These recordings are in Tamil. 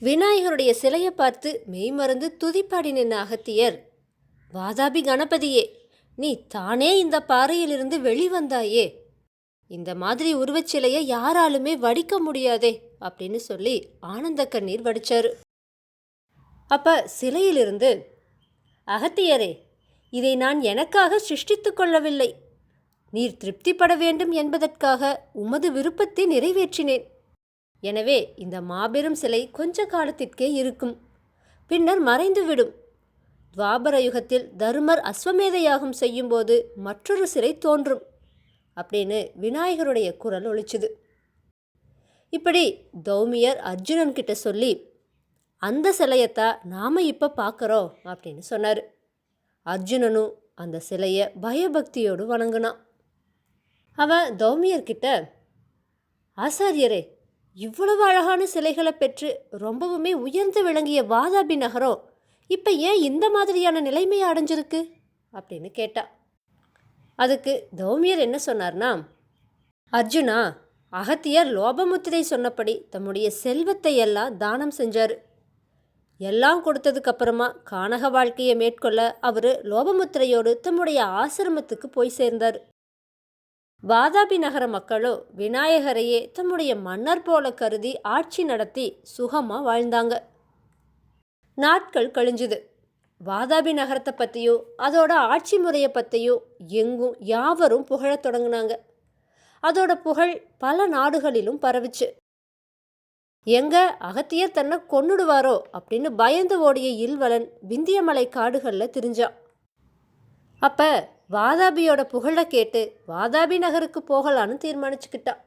விநாயகருடைய சிலையை பார்த்து மெய்மறந்து துதிப்பாடி நின்ன அகத்தியர் வாதாபி கணபதியே நீ தானே இந்த பாறையிலிருந்து வெளிவந்தாயே? இந்த மாதிரி உருவச்சிலையை யாராலுமே வடிக்க முடியாதே அப்படின்னு சொல்லி ஆனந்த கண்ணீர் வடிச்சாரு. அப்ப சிலையிலிருந்து அகத்தியரே இதை நான் எனக்காக சிருஷ்டித்து கொள்ளவில்லை. நீர் திருப்திப்பட வேண்டும் என்பதற்காக உமது விருப்பத்தை நிறைவேற்றினேன். எனவே இந்த மாபெரும் சிலை கொஞ்ச காலத்திற்கே இருக்கும். பின்னர் மறைந்துவிடும். துவாபர யுகத்தில் தருமர் அஸ்வமேத யாகம் செய்யும்போது மற்றொரு சிலை தோன்றும். அப்படின்னு விநாயகருடைய குரல் ஒழிச்சுது இப்படி தௌமியர் அர்ஜுனன் கிட்ட சொல்லி அந்த சிலையத்தான் நாம் இப்போ பார்க்குறோம் அப்படின்னு சொன்னார். அர்ஜுனனும் அந்த சிலையை பயபக்தியோடு வணங்கினான். அவன் தௌமியர்கிட்ட ஆசாரியரே இவ்வளவு அழகான சிலைகளை பெற்று ரொம்பவுமே உயர்ந்து விளங்கிய வாதாபி நகரம் இப்போ ஏன் இந்த மாதிரியான நிலைமையை அடைஞ்சிருக்கு? அப்படின்னு கேட்டா. அதுக்கு தௌமியர் என்ன சொன்னார்னா அர்ஜுனா அகத்தியர் லோபமுத்திரை சொன்னபடி தம்முடைய செல்வத்தை எல்லாம் தானம் செஞ்சார். எல்லாம் கொடுத்ததுக்கு அப்புறமா கானக வாழ்க்கையை மேற்கொள்ள அவர் லோபமுத்திரையோடு தம்முடைய ஆசிரமத்துக்கு போய் சேர்ந்தார். வாதாபி நகர மக்களோ விநாயகரையே தம்முடைய மன்னர் போல கருதி ஆட்சி நடத்தி சுகமாக வாழ்ந்தாங்க. நாட்கள் கழிஞ்சுது. வாதாபி நகரத்தை பற்றியோ அதோட ஆட்சி முறையை பற்றியோ எங்கும் யாவரும் புகழத் தொடங்கினாங்க. அதோட புகழ் பல நாடுகளிலும் பரவிச்சு. எங்க அகத்தியர் தன்னை கொன்னுடுவாரோ அப்படின்னு பயந்து ஓடிய இல்வலன் விந்தியமலை காடுகளில் திரிஞ்சான். அப்போ வாதாபியோட புகழை கேட்டு வாதாபி நகருக்கு போகலான்னு தீர்மானிச்சுக்கிட்டான்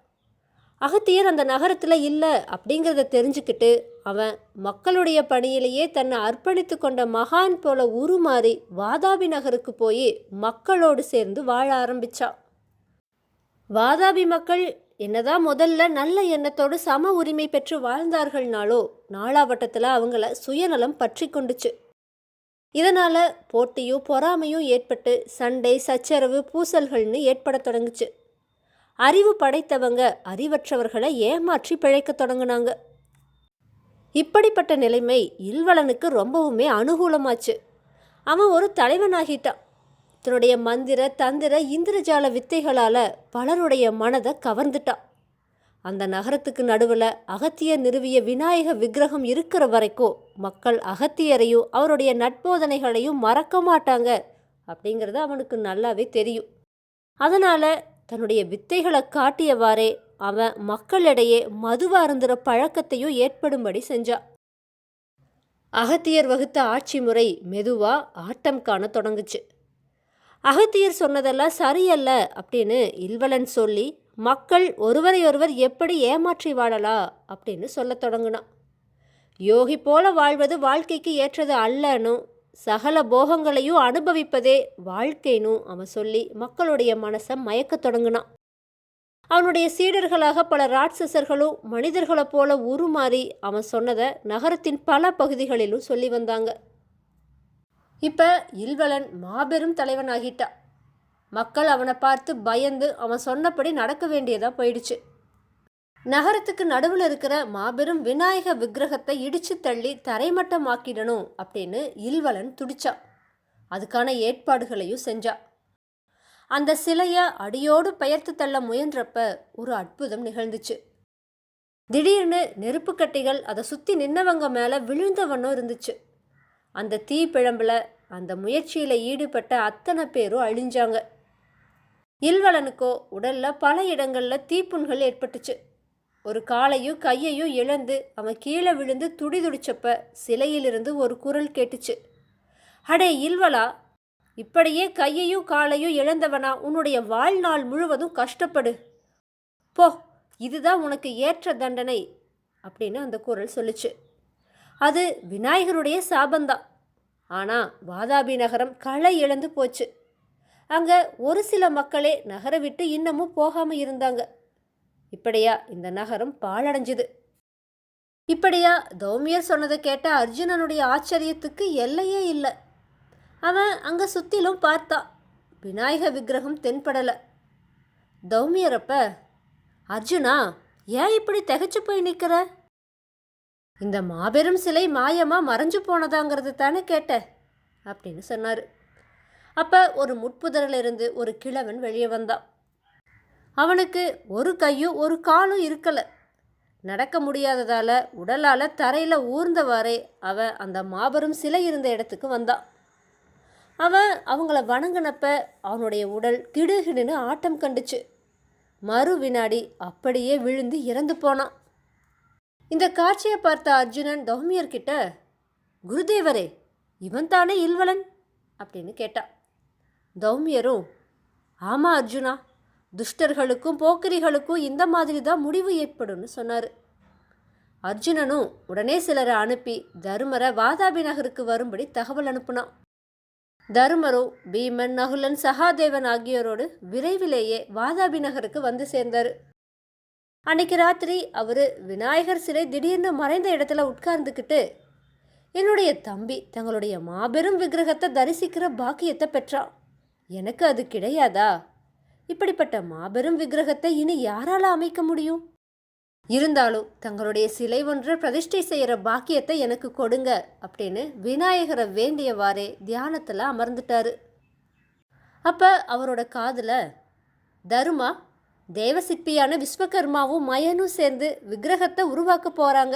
அகத்தியர் அந்த நகரத்தில் இல்லை அப்படிங்கிறத தெரிஞ்சுக்கிட்டு அவன் மக்களுடைய பணியிலேயே தன்னை அர்ப்பணித்து கொண்ட மகான் போல உருமாறி வாதாபி நகருக்கு போய் மக்களோடு சேர்ந்து வாழ ஆரம்பிச்சான் வாதாபி மக்கள் என்னதான் முதல்ல நல்ல எண்ணத்தோடு சம உரிமை பெற்று வாழ்ந்தார்கள்னாலோ நாளாவட்டத்தில் அவங்கள சுயநலம் பற்றி கொண்டுச்சு. இதனால் போட்டியும் பொறாமையும் ஏற்பட்டு சண்டை சச்சரவு பூசல்கள்னு ஏற்பட தொடங்குச்சு. அறிவு படைத்தவங்க அறிவற்றவர்களை ஏமாற்றி பிழைக்க தொடங்கினாங்க. இப்படிப்பட்ட நிலைமை இல்வலனுக்கு ரொம்பவுமே அனுகூலமாச்சு. அவன் ஒரு தலைவனாகிட்டான். தன்னுடைய மந்திர தந்திர இந்திரஜால வித்தைகளால் பலருடைய மனதை கவர்ந்துட்டான். அந்த நகரத்துக்கு நடுவில் அகத்தியர் நிறுவிய விநாயக விக்கிரகம் இருக்கிற வரைக்கும் மக்கள் அகத்தியரையும் அவருடைய நட்போதனைகளையும் மறக்க மாட்டாங்க அப்படிங்கிறது அவனுக்கு நல்லாவே தெரியும். அதனால் தன்னுடைய வித்தைகளை காட்டியவாறே அவன் மக்களிடையே மதுவா அருந்துற பழக்கத்தையும் ஏற்படும்படி செஞ்சான் அகத்தியர் வகுத்த ஆட்சி முறை மெதுவாக ஆட்டம் காண தொடங்குச்சு. அகத்தியர் சொன்னதெல்லாம் சரியல்ல அப்படின்னு இல்வலன் சொல்லி மக்கள் ஒருவரையொருவர் எப்படி ஏமாற்றி வாழலா அப்படின்னு சொல்லத் தொடங்கினான். யோகி போல வாழ்வது வாழ்க்கைக்கு ஏற்றது அல்லனும் சகல போகங்களையும் அனுபவிப்பதே வாழ்க்கைனும் அவன் சொல்லி மக்களுடைய மனசை மயக்கத் தொடங்கினான். அவனுடைய சீடர்களாக பல ராட்சசர்களும் மனிதர்களைப் போல உருமாறி அவன் சொன்னதை நகரத்தின் பல பகுதிகளிலும் சொல்லி வந்தாங்க. இப்போ இல்வலன் மாபெரும் தலைவனாகிட்டான் மக்கள் அவனை பார்த்து பயந்து அவன் சொன்னபடி நடக்க வேண்டியதாக போயிடுச்சு. நகரத்துக்கு நடுவில் இருக்கிற மாபெரும் விநாயக விக்கிரகத்தை இடிச்சு தள்ளி தரைமட்டமாக்கிடணும் அப்படின்னு இல்வலன் துடிச்சான் அதுக்கான ஏற்பாடுகளையும் செஞ்சா. அந்த சிலையை அடியோடு பெயர்த்து தள்ள முயன்றப்ப ஒரு அற்புதம் நிகழ்ந்துச்சு. திடீர்னு நெருப்பு கட்டிகள் அதை சுற்றி நின்னவங்க மேலே விழுந்தவனும் இருந்துச்சு. அந்த தீ பிழம்பில் அந்த முயற்சியில் ஈடுபட்ட அத்தனை பேரும் அழிஞ்சாங்க. இல்வலனுக்கோ உடல்ல பல இடங்களில் தீப்புண்கள் ஏற்பட்டுச்சு. ஒரு காலையும் கையையும் இழந்து அவன் கீழே விழுந்து துடி துடிச்சப்ப சிலையிலிருந்து ஒரு குரல் கேட்டுச்சு. அடே இல்வலா இப்படியே கையையும் காலையும் இழந்தவனா உன்னுடைய வாழ்நாள் முழுவதும் கஷ்டப்படு. போ இதுதான் உனக்கு ஏற்ற தண்டனை அப்படின்னு அந்த குரல் சொல்லுச்சு. அது விநாயகருடைய சாபந்தான் ஆனால் வாதாபி நகரம் களை இழந்து போச்சு. அங்கே ஒரு சில மக்களே நகரை விட்டு இன்னமும் போகாமல் இருந்தாங்க. இப்படியா இந்த நகரம் பாழடைஞ்சுது. இப்படியா தௌமியர் சொன்னதை கேட்ட அர்ஜுனனுடைய ஆச்சரியத்துக்கு எல்லையே இல்லை. அவன் அங்கே சுற்றிலும் பார்த்தான் விநாயக விக்கிரகம் தென்படலை. தௌமியரப்ப அர்ஜுனா ஏன் இப்படி திகச்சு போய் நிற்கிற இந்த மாபெரும் சிலை மாயமாக மறைஞ்சு போனதாங்கிறது தானே கேட்ட அப்படின்னு சொன்னார். அப்போ ஒரு முட்புதரிலிருந்து ஒரு கிழவன் வெளியே வந்தான். அவனுக்கு ஒரு கையும் ஒரு காலும் இருக்கலை. நடக்க முடியாததால் உடலால் தரையில் ஊர்ந்தவாறே அவன் அந்த மாபெரும் சிலை இருந்த இடத்துக்கு வந்தான். அவன் அவங்கள வணங்கினப்ப அவனுடைய உடல் கிடுகிடுன்னு ஆட்டம் கண்டுச்சு. மறு வினாடி அப்படியே விழுந்து இறந்து போனான். இந்த காட்சியை பார்த்த அர்ஜுனன் தௌமியர்கிட்ட குருதேவரே இவன் தானே இல்வலன்? அப்படின்னு கேட்டான். தௌமியரும் ஆமாம் அர்ஜுனா துஷ்டர்களுக்கும் போக்கிரிகளுக்கும் இந்த மாதிரி தான் முடிவு ஏற்படும்னு சொன்னார். அர்ஜுனனும் உடனே சிலரை அனுப்பி தருமரை வாதாபி நகருக்கு வரும்படி தகவல் அனுப்புனான். தருமரும் பீமன் நகுலன் சகாதேவன் ஆகியோரோடு விரைவிலேயே வாதாபி நகருக்கு வந்து சேர்ந்தார். அன்னைக்கு ராத்திரி அவர் விநாயகர் சிலை திடீர்னு மறைந்த இடத்துல உட்கார்ந்துக்கிட்டு என்னுடைய தம்பி தங்களுடைய மாபெரும் விக்கிரகத்தை தரிசிக்கிற பாக்கியத்தை பெற்றான். எனக்கு அது கிடையாதா? இப்படிப்பட்ட மாபெரும் விக்கிரகத்தை இனி யாரால அமைக்க முடியும்? இருந்தாலும் தங்களுடைய சிலை ஒன்றை பிரதிஷ்டை செய்கிற பாக்கியத்தை எனக்கு கொடுங்க அப்படின்னு விநாயகரை வேண்டியவாறே தியானத்தில் அமர்ந்துட்டாரு. அப்போ அவரோட காதில் தருமா? தேவசிற்பியான விஸ்வகர்மாவும் மயனும் சேர்ந்து விக்கிரகத்தை உருவாக்க போகிறாங்க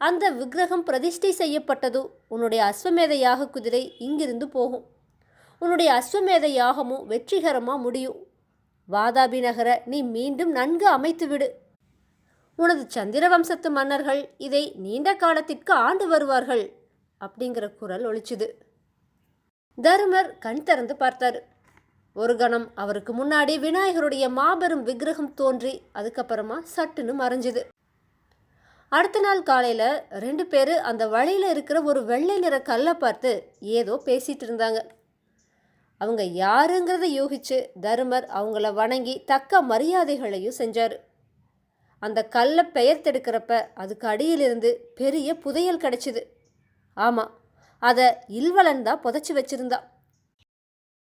அந்த விக்கிரகம் பிரதிஷ்டை செய்யப்பட்டதும் உன்னுடைய அஸ்வமேத யாக குதிரை இங்கிருந்து போகும். உன்னுடைய அஸ்வமேத யாகமும் வெற்றிகரமாக முடியும். வாதாபி நகரை நீ மீண்டும் நன்கு அமைத்து விடு. உனது சந்திர வம்சத்து மன்னர்கள் இதை நீண்ட காலத்திற்கு ஆண்டு வருவார்கள் அப்படிங்கிற குரல் ஒழிச்சுது தருமர் கண் திறந்து பார்த்தார். ஒரு கணம் அவருக்கு முன்னாடி விநாயகருடைய மாபெரும் விக்கிரகம் தோன்றி அதுக்கப்புறமா சட்டுன்னு மறைஞ்சுது. அடுத்த நாள் காலையில் ரெண்டு பேர் அந்த வழியில் இருக்கிற ஒரு வெள்ளை நிற கல்லை பார்த்து ஏதோ பேசிகிட்டு இருந்தாங்க. அவங்க யாருங்கிறத யூகிச்சு தருமர் அவங்கள வணங்கி தக்க மரியாதைகளையும் செஞ்சார். அந்த கல்லை பெயர்த்தெடுக்கிறப்ப அதுக்கு அடியிலிருந்து பெரிய புதையல் கிடைச்சிது. ஆமாம் அதை இல்வலன் தான் புதைச்சி வச்சிருந்தா.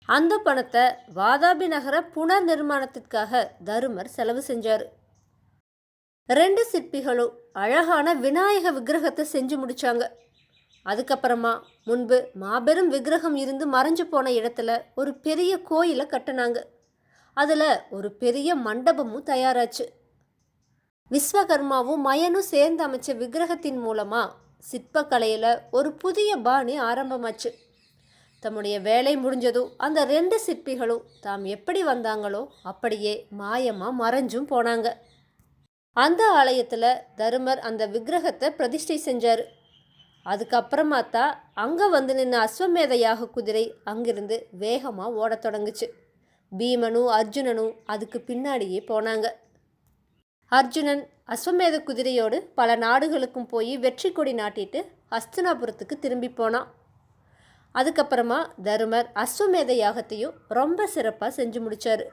அந்த பணத்தை வாதாபி நகர புனர் நிர்மாணத்திற்காக தருமர் செலவு செஞ்சார். ரெண்டு சிற்பிகளும் அழகான விநாயக விக்கிரகத்தை செஞ்சு முடிச்சாங்க. அதுக்கப்புறமா முன்பு மாபெரும் விக்கிரகம் இருந்து மறைஞ்சு போன இடத்துல ஒரு பெரிய கோயிலை கட்டினாங்க. அதில் ஒரு பெரிய மண்டபமும் தயாராச்சு. விஸ்வகர்மாவும் மயனும் சேர்ந்து அமைச்ச விக்கிரகத்தின் மூலமாக சிற்பக்கலையில் ஒரு புதிய பாணி ஆரம்பமாச்சு. தம்முடைய வேலை முடிஞ்சதும் அந்த ரெண்டு சிற்பிகளும் தாம் எப்படி வந்தாங்களோ அப்படியே மாயமாக மறைஞ்சும் போனாங்க. அந்த ஆலயத்தில் தருமர் அந்த விக்கிரகத்தை பிரதிஷ்டை செஞ்சார். அதுக்கப்புறமா தான் அங்கே வந்து நின்று அஸ்வமேத யாக குதிரை அங்கிருந்து வேகமாக ஓடத் தொடங்குச்சு. பீமனும் அர்ஜுனனும் அதுக்கு பின்னாடியே போனாங்க. அர்ஜுனன் அஸ்வமேத குதிரையோடு பல நாடுகளுக்கும் போய் வெற்றி கொடி நாட்டிட்டு ஹஸ்தினாபுரத்துக்கு திரும்பி போனான். அதுக்கப்புறமா தருமர் அஸ்வமேத யாகத்தையும் ரொம்ப சிறப்பாக செஞ்சு முடித்தார்